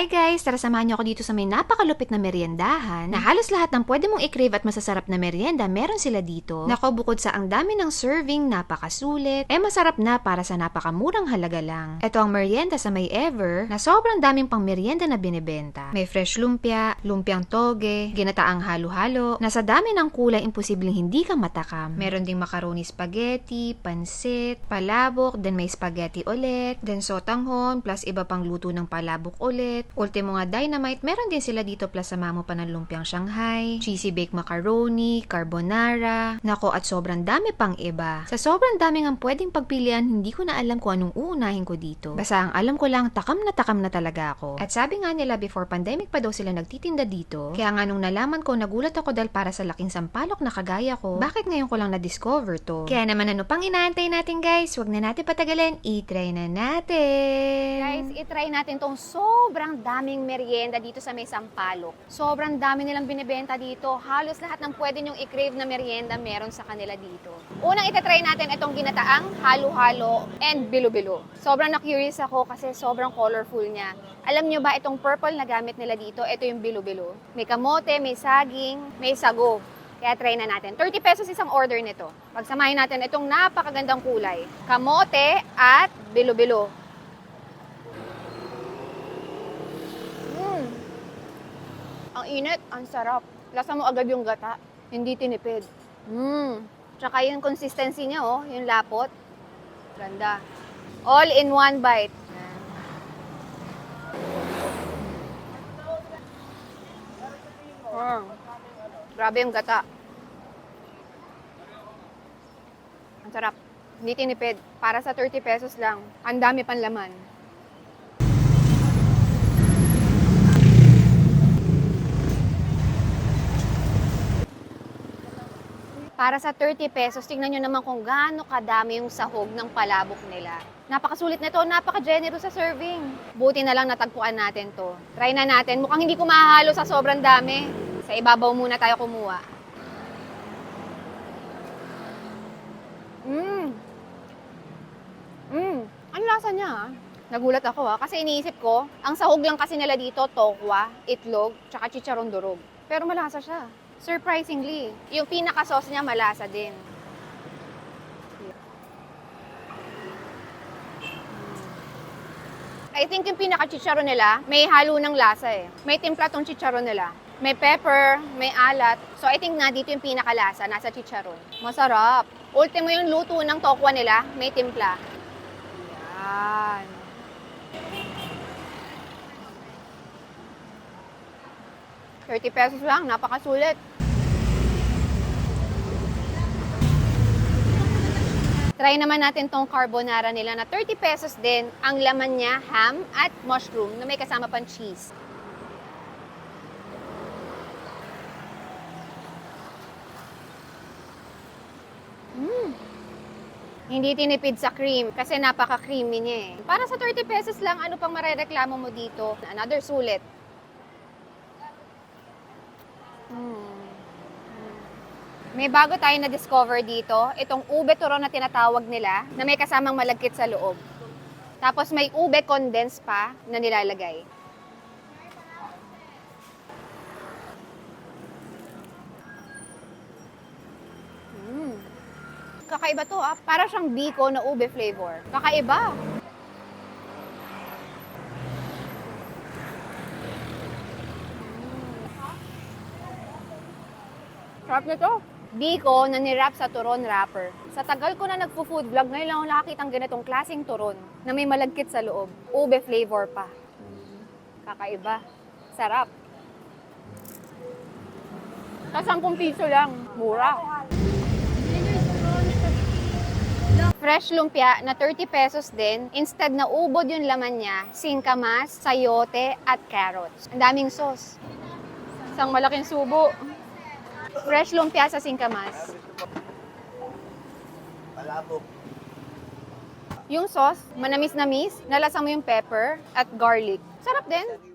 Hi guys! Tara samahan niyo ako dito sa may napakalupit na meriendahan na halos lahat ng pwede mong i-crave at masasarap na merienda meron sila dito. Nako bukod sa ang dami ng serving, napakasulit, eh masarap na para sa napakamurang halaga lang. Ito ang merienda sa may Ever na sobrang daming pang merienda na binibenta. May fresh lumpia, lumpiang toge, ginataang halo-halo, na sa dami ng kulay imposibleng hindi ka matakam. Meron ding macaroni spaghetti, pansit, palabok, then may spaghetti ulit, then sotanghon, plus iba pang luto ng palabok ulit. Ultimo nga dynamite, meron din sila dito plus sama mo pa ng lumpiang Shanghai, cheesy baked macaroni, carbonara, nako at sobrang dami pang iba. Sa sobrang dami ang pwedeng pagpilian, hindi ko na alam kung anong uunahin ko dito. Basta ang alam ko lang, takam na takam na talaga ako. At sabi nga nila before pandemic pa daw sila nagtitinda dito, kaya nga nung nalaman ko, nagulat ako dahil para sa laking sampalok na kagaya ko, bakit ngayon ko lang na-discover to? Kaya naman ano pang inaantay natin guys, wag na natin patagalin, i-try na natin! Guys, itry natin tong sobrang daming merienda dito sa may Sampaloc. Sobrang dami nilang binibenta dito. Halos lahat ng pwede nyong i-crave na merienda meron sa kanila dito. Unang itatry natin itong ginataang halo-halo and bilo-bilo. Sobrang na-curious ako kasi sobrang colorful niya. Alam nyo ba itong purple na gamit nila dito? Ito yung bilo-bilo. May kamote, may saging, may sago. Kaya try na natin. 30 pesos isang order nito. Pagsamahin natin itong napakagandang kulay. Kamote at bilo-bilo. Mm. Ang init, ang sarap. Lasa mo agad yung gata. Hindi tinipid. Mm. Tsaka yung consistency niya, oh, yung lapot. Ganda. All in one bite. Mm. Grabe yung gata. Ang sarap. Hindi tinipid. Para sa 30 pesos lang. Ang dami pan laman. Para sa 30 pesos, tingnan nyo naman kung gaano kadami yung sahog ng palabok nila. Napakasulit nito, napaka-generous sa serving. Buti na lang natagpuan natin to. Try na natin. Mukhang hindi ko mahahalo sa sobrang dami. Sa ibabaw muna tayo kumuha. Mmm. Mmm. Ang lasa niya ah. Nagulat ako ah. Kasi iniisip ko, ang sahog lang kasi nila dito, tokwa, itlog, tsaka chicharon durog. Pero malasa siya. Surprisingly, yung pinaka-sauce niya malasa din. I think yung pinaka-chicharon nila, may halo ng lasa eh. May timpla tong chicharon nila. May pepper, may alat. So I think nga dito yung pinaka-lasa, nasa chicharon. Masarap. Ultimo yung luto ng tokwa nila, may timpla. Yan. $30 pesos lang, napakasulit. Try naman natin tong carbonara nila na 30 pesos din. Ang laman niya, ham at mushroom na may kasama pang cheese. Mm. Hindi tinipid sa cream kasi napaka-creamy niya eh. Para sa 30 pesos lang, ano pang marereklamo mo dito? Another sulit. Mm. May bago tayo na-discover dito, itong ube turon na tinatawag nila, na may kasamang malagkit sa loob. Tapos may ube condense pa na nilalagay. Mm. Kakaiba to ah. Para siyang biko na ube flavor. Kakaiba. Sarap nito. Biko na nirap sa turon wrapper. Sa tagal ko na nagpo-food vlog, ngayon lang ako nakakita ng ganitong klaseng turon na may malagkit sa loob. Ube flavor pa. Kakaiba. Sarap. Sa 10 piso lang. Mura. Fresh lumpia na 30 pesos din. Instead na ubod yung laman niya, singkamas, sayote, at carrots. Ang daming sauce. Isang malaking subo. Fresh lumpia sa singkamas. Palabok. Yung sauce, manamis-namis, nalasa mo yung pepper at garlic. Sarap din.